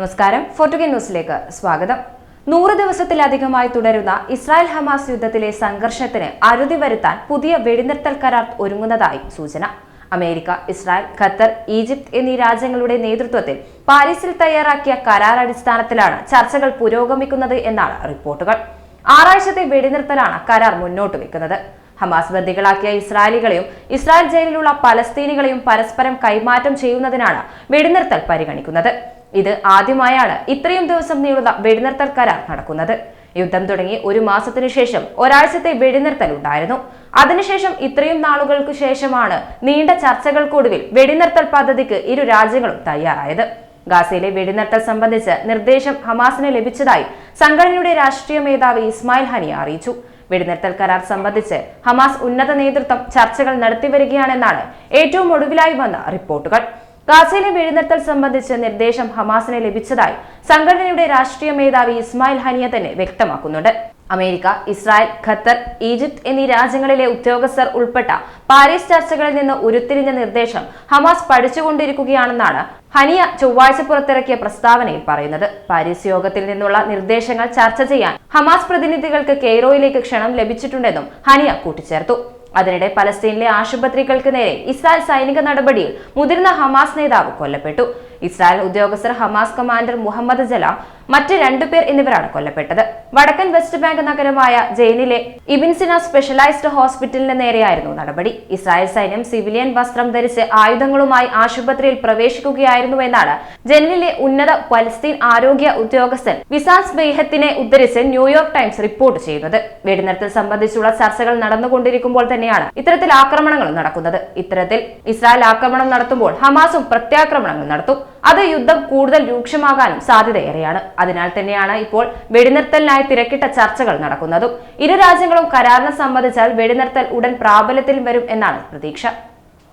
നമസ്കാരം. ഫോർട്ടുഗൻ ന്യൂസിലേക്ക് സ്വാഗതം. നൂറ് ദിവസത്തിലധികമായി തുടരുന്ന ഇസ്രായേൽ ഹമാസ് യുദ്ധത്തിലെ സംഘർഷത്തിന് അറുതി വരുത്താൻ പുതിയ വെടിനിർത്തൽ കരാർ ഒരുങ്ങുന്നതായി സൂചന. അമേരിക്ക ഇസ്രായേൽ ഖത്തർ ഈജിപ്ത് എന്നീ രാജ്യങ്ങളുടെ നേതൃത്വത്തിൽ പാരീസിൽ തയ്യാറാക്കിയ കരാർ അടിസ്ഥാനത്തിലാണ് ചർച്ചകൾ പുരോഗമിക്കുന്നത് എന്നാണ് റിപ്പോർട്ടുകൾ. ആറാഴ്ചത്തെ വെടിനിർത്തലാണ് കരാർ മുന്നോട്ട് വെക്കുന്നത്. ഹമാസ് ബന്ദികളാക്കിയ ഇസ്രായേലികളെയും ഇസ്രായേൽ ജയിലിലുള്ള പലസ്തീനികളെയും പരസ്പരം കൈമാറ്റം ചെയ്യുന്നതിനാണ് വെടിനിർത്തൽ പരിഗണിക്കുന്നത്. ഇത് ആദ്യമായാണ് ഇത്രയും ദിവസം നീളുന്ന വെടിനിർത്തൽ കരാർ നടക്കുന്നത്. യുദ്ധം തുടങ്ങി ഒരു മാസത്തിനു ശേഷം ഒരാഴ്ചത്തെ വെടിനിർത്തൽ ഉണ്ടായിരുന്നു. അതിനുശേഷം ഇത്രയും നാളുകൾക്ക് ശേഷമാണ് നീണ്ട ചർച്ചകൾക്കൊടുവിൽ വെടിനിർത്തൽ പദ്ധതിക്ക് ഇരു രാജ്യങ്ങളും തയ്യാറായത്. ഗാസയിലെ വെടിനിർത്തൽ സംബന്ധിച്ച് നിർദ്ദേശം ഹമാസിന് ലഭിച്ചതായി സംഘടനയുടെ രാഷ്ട്രീയ മേധാവി ഇസ്മായിൽ ഹനിയ അറിയിച്ചു. വെടിനിർത്തൽ കരാർ സംബന്ധിച്ച് ഹമാസ് ഉന്നത നേതൃത്വം ചർച്ചകൾ നടത്തിവരികയാണെന്നാണ് ഏറ്റവും ഒടുവിലായി വന്ന റിപ്പോർട്ടുകൾ. ഗാസയിലെ വെടിനിർത്തൽ സംബന്ധിച്ച് നിർദ്ദേശം ഹമാസിന് ലഭിച്ചതായി സംഘടനയുടെ രാഷ്ട്രീയ മേധാവി ഇസ്മായിൽ ഹനിയ തന്നെ വ്യക്തമാക്കുന്നുണ്ട്. അമേരിക്ക ഇസ്രായേൽ ഖത്തർ ഈജിപ്ത് എന്നീ രാജ്യങ്ങളിലെ ഉദ്യോഗസ്ഥർ ഉൾപ്പെട്ട പാരീസ് ചർച്ചകളിൽ നിന്ന് ഉരുത്തിരിഞ്ഞ നിർദ്ദേശം ഹമാസ് പഠിച്ചുകൊണ്ടിരിക്കുകയാണെന്നാണ് ഹനിയ ചൊവ്വാഴ്ച പുറത്തിറക്കിയ പ്രസ്താവനയിൽ പറയുന്നത്. പാരീസ് യോഗത്തിൽ നിന്നുള്ള നിർദ്ദേശങ്ങൾ ചർച്ച ചെയ്യാൻ ഹമാസ് പ്രതിനിധികൾക്ക് കെയ്റോയിലേക്ക് ക്ഷണം ലഭിച്ചിട്ടുണ്ടെന്നും ഹനിയ കൂട്ടിച്ചേർത്തു. അതിനിടെ പലസ്തീനിലെ ആശുപത്രികൾക്ക് നേരെ ഇസ്രായേൽ സൈനിക നടപടിയിൽ മുതിർന്ന ഹമാസ് നേതാവ് കൊല്ലപ്പെട്ടു. ഇസ്രായേൽ ഉദ്യോഗസ്ഥർ ഹമാസ് കമാൻഡർ മുഹമ്മദ് ജലാം മറ്റ് രണ്ടുപേർ എന്നിവരാണ് കൊല്ലപ്പെട്ടത്. വടക്കൻ വെസ്റ്റ് ബാങ്ക് നഗരമായ ജയിലിലെ ഇബിൻസിന സ്പെഷ്യലൈസ്ഡ് ഹോസ്പിറ്റലിന് നേരെയായിരുന്നു നടപടി. ഇസ്രായേൽ സൈന്യം സിവിലിയൻ വസ്ത്രം ധരിച്ച് ആയുധങ്ങളുമായി ആശുപത്രിയിൽ പ്രവേശിക്കുകയായിരുന്നുവെന്നാണ് ജനലിലെ ഉന്നത പലസ്തീൻ ആരോഗ്യ ഉദ്യോഗസ്ഥൻ വിസാസ് ബെയ്ഹത്തിനെ ഉദ്ധരിച്ച് ന്യൂയോർക്ക് ടൈംസ് റിപ്പോർട്ട് ചെയ്യുന്നത്. വെടിനിർത്തൽ സംബന്ധിച്ചുള്ള ചർച്ചകൾ നടന്നുകൊണ്ടിരിക്കുമ്പോൾ തന്നെയാണ് ഇത്തരത്തിൽ ആക്രമണങ്ങൾ നടക്കുന്നത്. ഇത്തരത്തിൽ ഇസ്രായേൽ ആക്രമണം നടത്തുമ്പോൾ ഹമാസും പ്രത്യാക്രമണങ്ങൾ നടത്തും. അത് യുദ്ധം കൂടുതൽ രൂക്ഷമാകാനും സാധ്യതയേറെയാണ്. അതിനാൽ തന്നെയാണ് ഇപ്പോൾ വെടിനിർത്തലിനായി തിരക്കിട്ട ചർച്ചകൾ നടക്കുന്നതും. ഇരു രാജ്യങ്ങളും കരാറിനെ സംബന്ധിച്ചാൽ വെടിനിർത്തൽ ഉടൻ പ്രാബല്യത്തിൽ വരും എന്നാണ് പ്രതീക്ഷ.